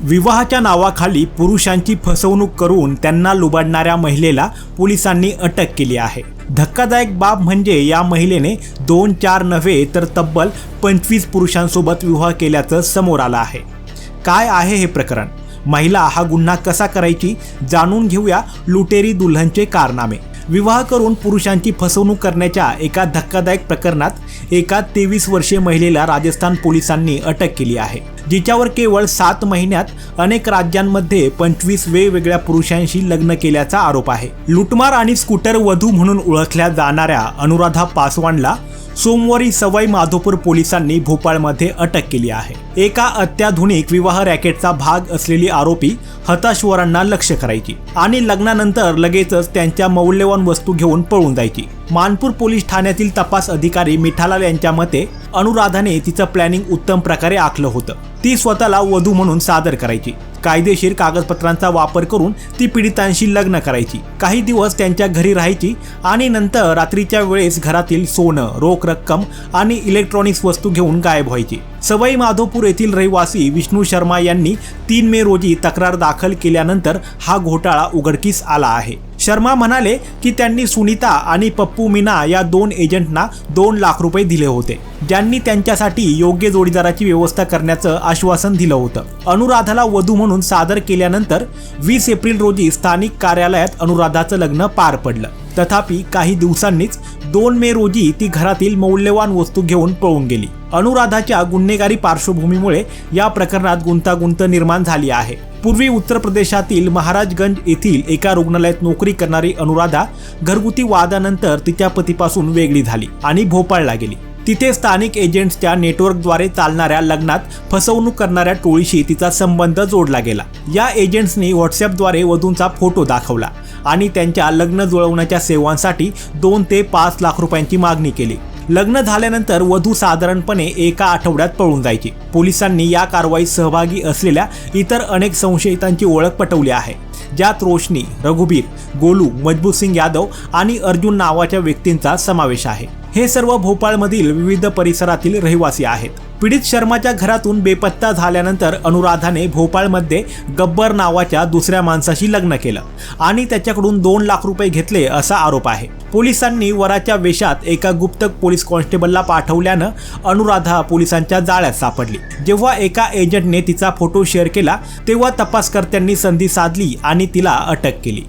विवाहाच्या नावाखाली पुरुषांची फसवणूक करून त्यांना लुबाडणाऱ्या महिलेला पोलिसांनी अटक केली आहे. धक्कादायक बाब म्हणजे या महिलेने दोन चार नव्हे तर तब्बल पंचवीस पुरुषांसोबत विवाह केल्याचं समोर आलं आहे. काय आहे हे प्रकरण? महिला हा गुन्हा कसा करायची? जाणून घेऊया लुटेरी दुल्हनचे कारनामे. विवाह करून पुरुषांची फसवणूक करण्याच्या एका धक्कादायक प्रकरणात एका तेवीस वर्षीय महिलेला राजस्थान पोलिसांनी अटक केली आहे जिच्यावर केवळ सात महिन्यात अनेक राज्यांमध्ये पंचवीस वेगवेगळ्या पुरुषांशी लग्न केल्याचा आरोप आहे. लुटमार आणि स्कूटर वधू म्हणून ओळखल्या जाणाऱ्या अनुराधा पासवानला सोमवारी सवाई माधोपूर पोलिसांनी भोपाळमध्ये अटक केली आहे. एका अत्याधुनिक विवाह रॅकेटचा भाग असलेली आरोपी हताशवरांना लक्ष करायची आणि लग्नानंतर लगेचच त्यांच्या मौल्यवान वस्तू घेऊन पळून जायची. मानपूर पोलीस ठाण्यातील तपास अधिकारी मिठालाल यांच्या मते अनुराधाने तिचं प्लॅनिंग उत्तम प्रकारे आखलं होतं. ती स्वतःला वधू म्हणून सादर करायची. कायदेशीर कागदपत्रांचा वापर करून ती पीडितांशी लग्न करायची. काही दिवस त्यांच्या घरी राहायची आणि नंतर रात्रीच्या वेळेस घरातील सोनं रोख रक्कम आणि इलेक्ट्रॉनिक्स वस्तू घेऊन गायब व्हायची. सवाई माधोपूर येथील रहिवासी विष्णू शर्मा यांनी तीन मे रोजी तक्रार दाखल केल्यानंतर हा घोटाळा उघडकीस आला आहे. शर्मा म्हणाले की त्यांनी सुनीता आणि पप्पू मीना या दोन एजंटना दोन लाख रुपये दिले होते. ज्यांनी त्यांच्यासाठी योग्य जोडीदाराची व्यवस्था करण्याचं आश्वासन दिलं होतं. अनुराधाला वधू म्हणून सादर केल्यानंतर वीस एप्रिल रोजी स्थानिक कार्यालयात अनुराधाचं लग्न पार पडलं. तथापि काही दिवसांनीच दोन मे रोजी ती घरातील मौल्यवान वस्तू घेऊन पळून गेली. अनुराधाच्या गुन्हेगारी पार्श्वभूमीमुळे या प्रकरणात गुंतागुंत निर्माण झाली आहे. पूर्वी उत्तर प्रदेशातील महाराजगंज येथील एका रुग्णालयात नोकरी करणारी अनुराधा घरगुती वादानंतर तिच्या पतीपासून वेगळी झाली आणि भोपाळला गेली. तिथे स्थानिक एजंट्सच्या नेटवर्कद्वारे चालणाऱ्या लग्नात फसवणूक करणाऱ्या टोळीशी तिचा संबंध जोडला गेला. या एजंट्सनी व्हॉट्सअपद्वारे वधूंचा फोटो दाखवला. आणि त्यांच्या लग्न जुळवण्याच्या सेवांसाठी दोन ते पाच लाख रुपयांची मागणी केली. लग्न झाल्यानंतर वधू साधारणपणे एका आठवड्यात पळून जायची. पोलिसांनी या कारवाईत सहभागी असलेल्या इतर अनेक संशयितांची ओळख पटवली आहे. ज्यात रोशनी रघुबीर गोलू मजबूत सिंग यादव आणि अर्जुन नावाच्या व्यक्तींचा समावेश आहे. हे सर्व भोपाळमधील विविध परिसरातील रहिवासी आहेत. पीडित शर्माच्या घरातून बेपत्ता झाल्यानंतर अनुराधाने भोपाळमध्ये गब्बर नावाच्या दुसऱ्या माणसाशी लग्न केलं आणि त्याच्याकडून दोन लाख रुपये घेतले असा आरोप आहे. पोलिसांनी वराच्या वेशात एका गुप्त पोलीस कॉन्स्टेबलला पाठवल्यानं अनुराधा पोलिसांच्या जाळ्यात सापडली. जेव्हा एका एजंटने तिचा फोटो शेअर केला तेव्हा तपासकर्त्यांनी संधी साधली आणि तिला अटक केली.